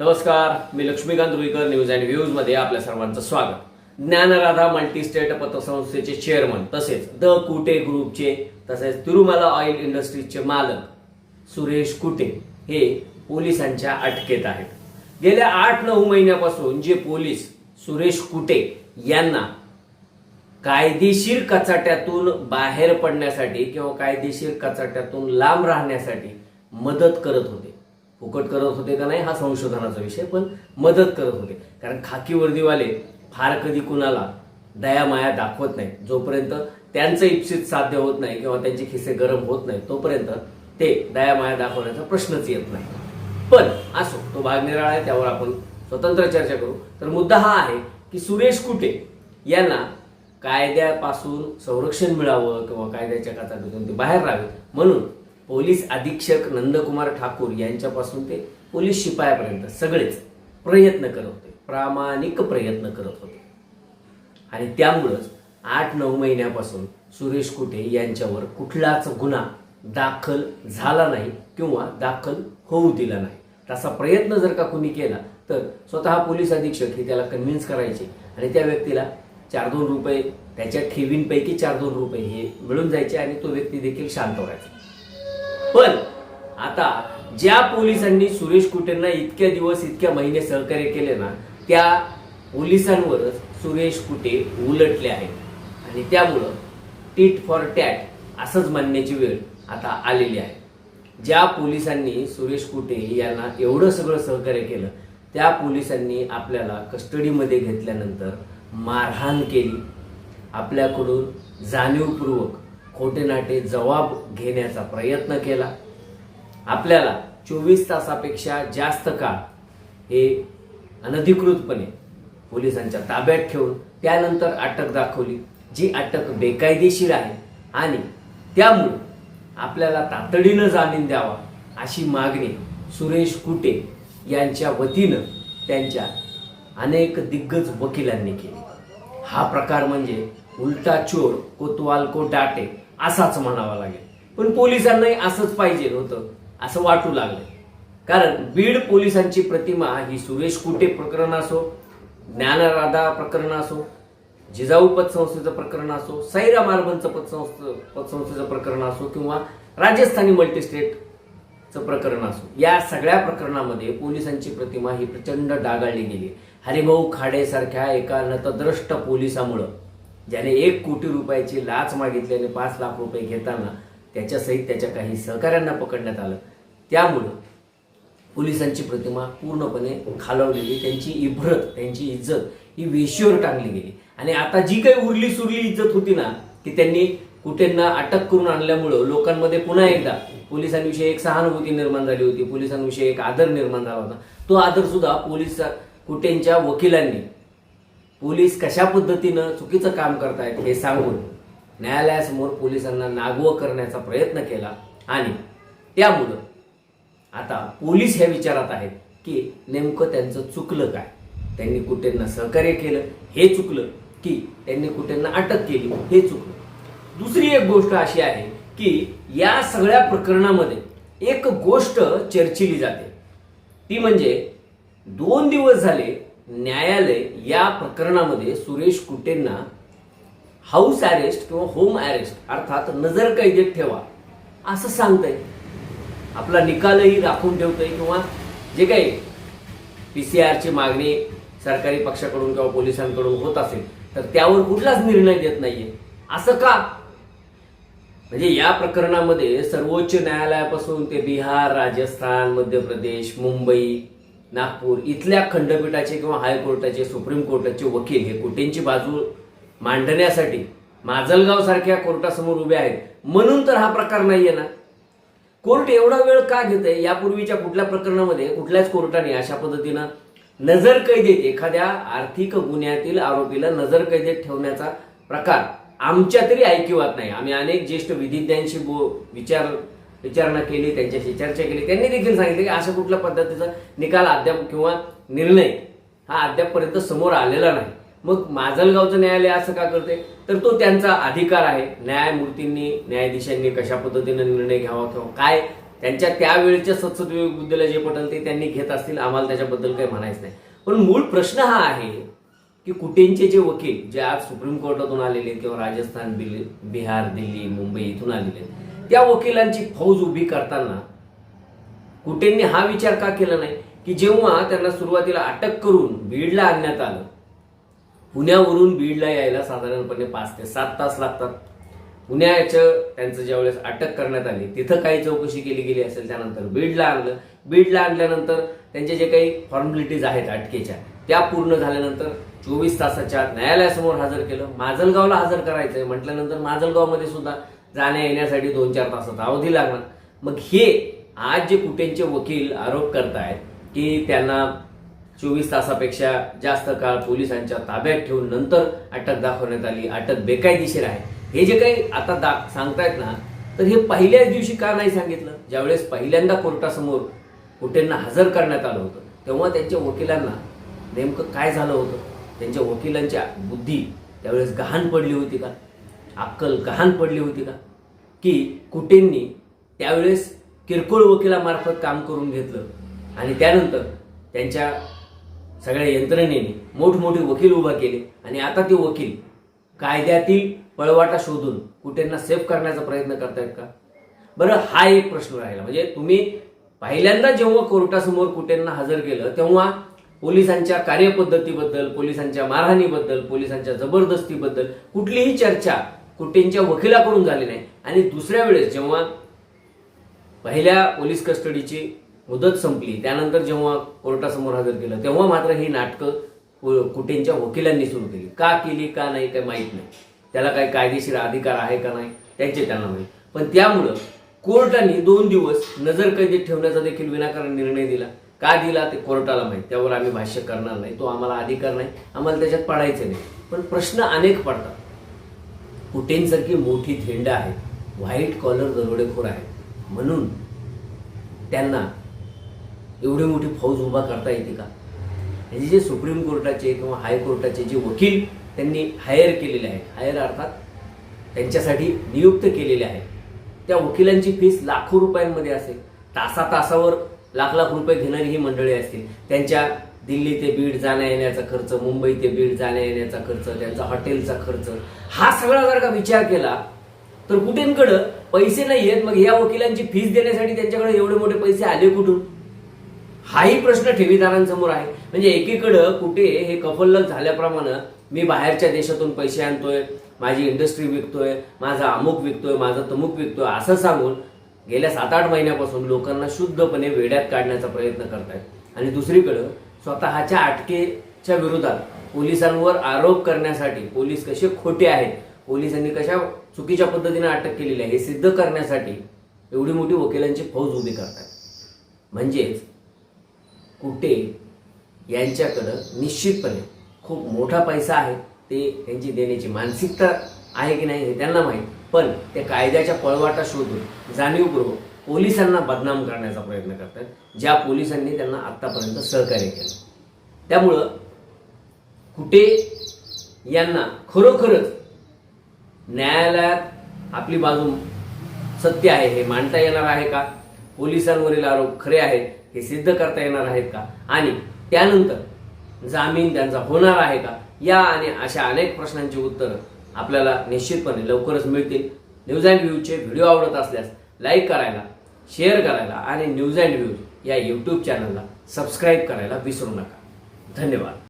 नमस्कार मी Laxmikant Ruikar news and व्ह्यूजमध्ये आपल्या सर्वांचं स्वागत. ज्ञानराधा मल्टी स्टेट पतसंस्थेचे चेअरमन तसेच द कुटे ग्रुपचे तसेच तिरुमाला ऑइल इंडस्ट्रीजचे मालक सुरेश कुटे हे पोलिसांच्या अटकेत आहेत. गेल्या आठ नऊ महिन्यापासून जे पोलीस सुरेश कुटे यांना कायदेशीर कचाट्यातून बाहेर पडण्यासाठी किंवा कायदेशीर कचाट्यातून लांब राहण्यासाठी मदत करत होते फुकट करत होते का नाही हा संशोधनाचा विषय पण मदत करत होते. कारण खाकी वर्दीवाले फार कधी कुणाला दयामाया दाखवत नाही जोपर्यंत त्यांचं इप्सित साध्य होत नाही किंवा त्यांचे खिसे गरम होत नाही तोपर्यंत ते दयामाया दाखवण्याचा प्रश्नच येत नाही. पण असो तो भाग निराळा आहे त्यावर आपण स्वतंत्र चर्चा करू. तर मुद्दा हा आहे की सुरेश कुटे यांना कायद्यापासून संरक्षण मिळावं किंवा कायद्याच्या काचाट्यातून ते बाहेर राहावे. म्हणून पोलीस अधीक्षक नंदकुमार ठाकूर यांच्यापासून ते पोलीस शिपायापर्यंत सगळेच प्रयत्न करत होते. प्रामाणिक प्रयत्न करत होते. आणि त्यामुळंच आठ नऊ महिन्यापासून सुरेश कुटे यांच्यावर कुठलाच गुन्हा दाखल झाला नाही किंवा दाखल होऊ दिला नाही. तसा प्रयत्न जर का कुणी केला तर स्वतः पोलीस अधीक्षक हे त्याला कन्व्हिन्स करायचे आणि त्या व्यक्तीला चार दोन रुपये त्याच्या ठेवींपैकी चार दोन रुपये हे मिळून जायचे आणि तो व्यक्ती देखील शांत व्हायचा पण आता ज्या पोलिसांनी सुरेश कुटेंना इतक्या दिवस इतक्या महिने सहकार्य केले ना त्या पोलिसांवरच सुरेश कुटे उलटले आहेत. आणि त्यामुळं टीट फॉर टॅट असंच मानण्याची वेळ आता आलेली आहे. ज्या पोलिसांनी सुरेश कुटे यांना एवढं सगळं सहकार्य केलं त्या पोलिसांनी आपल्याला कस्टडीमध्ये घेतल्यानंतर मारहाण केली. आपल्याकडून जाणीवपूर्वक खोटे नाटे जबाब घेण्याचा प्रयत्न केला. आपल्याला चोवीस तासापेक्षा जास्त काळ हे अनधिकृतपणे पोलिसांच्या ताब्यात ठेवून त्यानंतर अटक दाखवली जी अटक बेकायदेशीर आहे आणि त्यामुळे आपल्याला तातडीनं जामीन द्यावा अशी मागणी सुरेश कुटे यांच्या वतीनं त्यांच्या अनेक दिग्गज वकिलांनी केली. हा प्रकार म्हणजे उलटा चोर कोतवाल को डाटे असाच म्हणावा लागेल. पण पोलिसांनाही असंच पाहिजे होतं असं वाटू लागलं कारण बीड पोलिसांची प्रतिमा ही सुरेश कुटे प्रकरण असो ज्ञानराधा प्रकरण असो जिजाऊ पतसंस्थेचं प्रकरण असो सैरा मार्बनचं पतसंस्थ पतसंस्थेचं प्रकरण असो किंवा राजस्थानी मल्टीस्टेटचं प्रकरण असो या सगळ्या प्रकरणामध्ये पोलिसांची प्रतिमा ही प्रचंड डागाळली गेली हरिभाऊ खाडेसारख्या एका नतद्रष्ट पोलिसामुळं. ज्याने एक कोटी रुपयाची लाच मागितली आणि पाच लाख रुपये घेताना त्याच्यासहित त्याच्या काही सहकाऱ्यांना पकडण्यात आलं. त्यामुळं पोलिसांची प्रतिमा पूर्णपणे खालवलेली त्यांची इभ्रत त्यांची इज्जत ही वेशीवर टांगली गेली. आणि आता जी काही उरली सुरली इज्जत होती ना की त्यांनी कुठेंना अटक करून आणल्यामुळं लोकांमध्ये पुन्हा एकदा पोलिसांविषयी एक सहानुभूती निर्माण झाली होती पोलिसांविषयी एक आदर निर्माण झाला होता. तो आदर सुद्धा पोलीस कुटेंच्या वकिलांनी पोलीस कशा पद्धतीनं चुकीचं काम करतायत हे सांगून न्यायालयासमोर पोलिसांना नागवं करण्याचा प्रयत्न केला आणि त्यामुळं आता पोलीस ह्या विचारात आहेत की नेमकं त्यांचं चुकलं काय? त्यांनी कुठेंना सहकार्य केलं? हे चुकलं की त्यांनी कुठेंना अटक केली? हे चुकलं. दुसरी एक गोष्ट अशी आहे की या सगळ्या प्रकरणामध्ये एक गोष्ट चर्चिली जाते. ती म्हणजे दोन दिवस झाले न्यायालय या प्रकरणामध्ये सुरेश कुटेंना हाऊस अरेस्ट किंवा होम अरेस्ट अर्थात नजर कैदेत ठेवा. असं सांगतंय. आपला निकालही राखून ठेवतंय किंवा जे काही पी सी आरची मागणी सरकारी पक्षाकडून किंवा पोलिसांकडून होत असेल तर त्यावर कुठलाच निर्णय देत नाहीये. असं का? म्हणजे या प्रकरणामध्ये सर्वोच्च न्यायालयापासून ते बिहार राजस्थान मध्य प्रदेश मुंबई नागपूर इथल्या खंडपीठाचे किंवा हायकोर्टाचे सुप्रीम कोर्टाचे वकील हे कुटेंची बाजू मांडण्यासाठी माजलगाव सारख्या कोर्टासमोर उभे आहेत. म्हणून तर हा प्रकार नाहीये ना. कोर्ट एवढा वेळ का घेते यापूर्वीच्या कुठल्या प्रकरणामध्ये कुठल्याच कोर्टाने अशा पद्धतीनं नजर कैदेत एखाद्या आर्थिक गुन्ह्यातील आरोपीला नजर कैदेत ठेवण्याचा प्रकार आमच्या तरी ऐकिवात नाही. आम्ही अनेक ज्येष्ठ विधिज्ञांशी बो विचार विचारणा केली त्यांच्याशी चर्चा केली. त्यांनी देखील सांगितले की अशा कुठल्या पद्धतीचा निकाल अद्याप किंवा निर्णय हा अद्यापपर्यंत समोर आलेला नाही. मग माजलगावचं न्यायालय असं का करते तर तो त्यांचा अधिकार आहे. न्यायमूर्तींनी न्यायाधीशांनी कशा पद्धतीने निर्णय घ्यावा किंवा काय? त्यांच्या त्यावेळेच्या सत्सद्विवेक बुद्धीला जे पटेल ते त्यांनी घेत असतील. आम्हाला त्याच्याबद्दल काही म्हणायचं नाही. पण मूळ प्रश्न हा आहे की कुटेंचे जे वकील जे आज सुप्रीम कोर्टातून आलेले किंवा राजस्थान बिहार दिल्ली मुंबई इथून आलेले आहेत त्या वकिलांची फौज उभी करताना कुटेंनी हा विचार का केला नाही की जेव्हा त्यांना सुरुवातीला अटक करून बीडला आणण्यात आलं पुण्यावरून बीडला यायला साधारणपणे पाच ते सात तास लागतात. पुण्याचं त्यांचं ज्यावेळेस अटक करण्यात आली तिथं काही चौकशी केली गेली असेल त्यानंतर बीडला आणलं. बीडला आणल्यानंतर त्यांचे जे काही फॉर्मॅलिटीज आहेत अटकेच्या त्या पूर्ण झाल्यानंतर चोवीस तासाच्या न्यायालयासमोर हजर केलं. माजलगावला हजर करायचंय म्हटल्यानंतर माजलगावमध्ये सुद्धा जाण्या येण्यासाठी दोन चार तासाचा अवधी लागणार. मग हे आज जे कुटेंचे वकील आरोप करतायत की त्यांना चोवीस तासापेक्षा जास्त काळ पोलिसांच्या ताब्यात ठेवून नंतर अटक दाखवण्यात आली अटक बेकायदेशीर आहे. हे जे काही आता दा सांगतायत ना तर हे पहिल्याच दिवशी का नाही सांगितलं? ज्यावेळेस पहिल्यांदा कोर्टासमोर कुटेंना हजर करण्यात आलं होतं तेव्हा त्यांच्या वकिलांना नेमकं काय झालं होतं? त्यांच्या वकिलांच्या बुद्धी त्यावेळेस गहाण पडली होती का? अक्कल गहाण पडली होती का? की कुटेंनी त्यावेळेस किरकोळ वकिलामार्फत काम करून घेतलं आणि त्यानंतर त्यांच्या सगळ्या यंत्रणेने मोठमोठे वकील उभा केले आणि आता ते वकील कायद्यातील पळवाटा शोधून कुठेंना सेफ करण्याचा प्रयत्न करतायत का? बरं हा एक प्रश्न राहिला. म्हणजे तुम्ही पहिल्यांदा जेव्हा कोर्टासमोर कुठेंना हजर केलं तेव्हा पोलिसांच्या कार्यपद्धतीबद्दल पोलिसांच्या मारहाणीबद्दल पोलिसांच्या जबरदस्तीबद्दल कुठलीही चर्चा कुटेंच्या वकिलाकडून झाले नाही. आणि दुसऱ्या वेळेस जेव्हा पहिल्या पोलीस कस्टडीची मुदत संपली त्यानंतर जेव्हा कोर्टासमोर हजर केलं तेव्हा मात्र ही नाटकं कुटेंच्या वकिलांनी सुरू केली. का केली का नाही काही माहीत नाही. त्याला काही कायदेशीर अधिकार आहे का नाही त्यांचे त्यांना माहीत. पण त्यामुळं कोर्टाने दोन दिवस नजरकैदीत ठेवण्याचा देखील विनाकारण निर्णय दिला. का दिला ते कोर्टाला माहीत. त्यावर आम्ही भाष्य करणार नाही. तो आम्हाला अधिकार नाही. आम्हाला त्याच्यात पडायचं नाही. पण प्रश्न अनेक पडतात. कुटेंसारखी मोठी झेंड आहे व्हाईट कॉलर दरोडेखोर आहे. म्हणून त्यांना एवढी मोठी फौज उभा करता येते का? हे जे सुप्रीम कोर्टाचे किंवा हायकोर्टाचे जे वकील त्यांनी हायर केलेले आहेत. हायर अर्थात त्यांच्यासाठी नियुक्त केलेले आहेत. त्या वकिलांची फीस लाखो रुपयांमध्ये असेल. तासा तासावर लाख लाख रुपये घेणारी ही मंडळी असतील. त्यांच्या दिल्ली ते बीड जाण्या येण्याचा खर्च मुंबई ते बीड जाण्या येण्याचा खर्च त्यांचा हॉटेलचा खर्च हा सगळा जर का विचार केला तर कुठेंकडं पैसे नाही आहेत मग या वकिलांची फीस देण्यासाठी त्यांच्याकडे एवढे मोठे पैसे आले कुठून? हाही प्रश्न ठेवीदारांसमोर आहे. म्हणजे एकीकडं कुठे हे कफल्लक झाल्याप्रमाणे मी बाहेरच्या देशातून पैसे आणतोय माझी इंडस्ट्री विकतोय माझा अमुक विकतोय माझा तमुक विकतोय असं सांगून गेल्या सात आठ महिन्यापासून लोकांना शुद्धपणे वेड्यात काढण्याचा प्रयत्न करतायत. आणि दुसरीकडं स्वतःच्या अटकेच्या विरोधात पोलिसांवर आरोप करण्यासाठी पोलीस कसे खोटे आहेत पोलिसांनी कशा चुकीच्या पद्धतीने अटक केलेली आहे हे सिद्ध करण्यासाठी एवढी मोठी वकिलांची फौज उभी करतात. म्हणजेच कुठे यांच्याकडं निश्चितपणे खूप मोठा पैसा आहे ते त्यांची देण्याची मानसिकता आहे की नाही हे त्यांना माहीत पण ते कायद्याच्या पळवाटा शोधून जाणीवपूर्वक पोलिसांना बदनाम करण्याचा प्रयत्न करतात ज्या पोलिसांनी त्यांना आत्तापर्यंत सहकार्य केलं. त्यामुळं कुठे यांना खरोखरच न्यायालयात आपली बाजू सत्य आहे हे मांडता येणार आहे का? पोलिसांवरील आरोप खरे आहेत हे सिद्ध करता येणार आहेत का? आणि त्यानंतर जामीन त्यांचा होणार आहे का? या आणि अशा अनेक प्रश्नांची उत्तरं आपल्याला निश्चितपणे लवकरच मिळतील. न्यूज अँड व्ह्यूचे व्हिडिओ आवडत असल्यास लाईक करायला शेअर करायला आणि न्यूज अँड व्ह्यूज या यूट्यूब चॅनलला सबस्क्राईब करायला विसरू नका. धन्यवाद.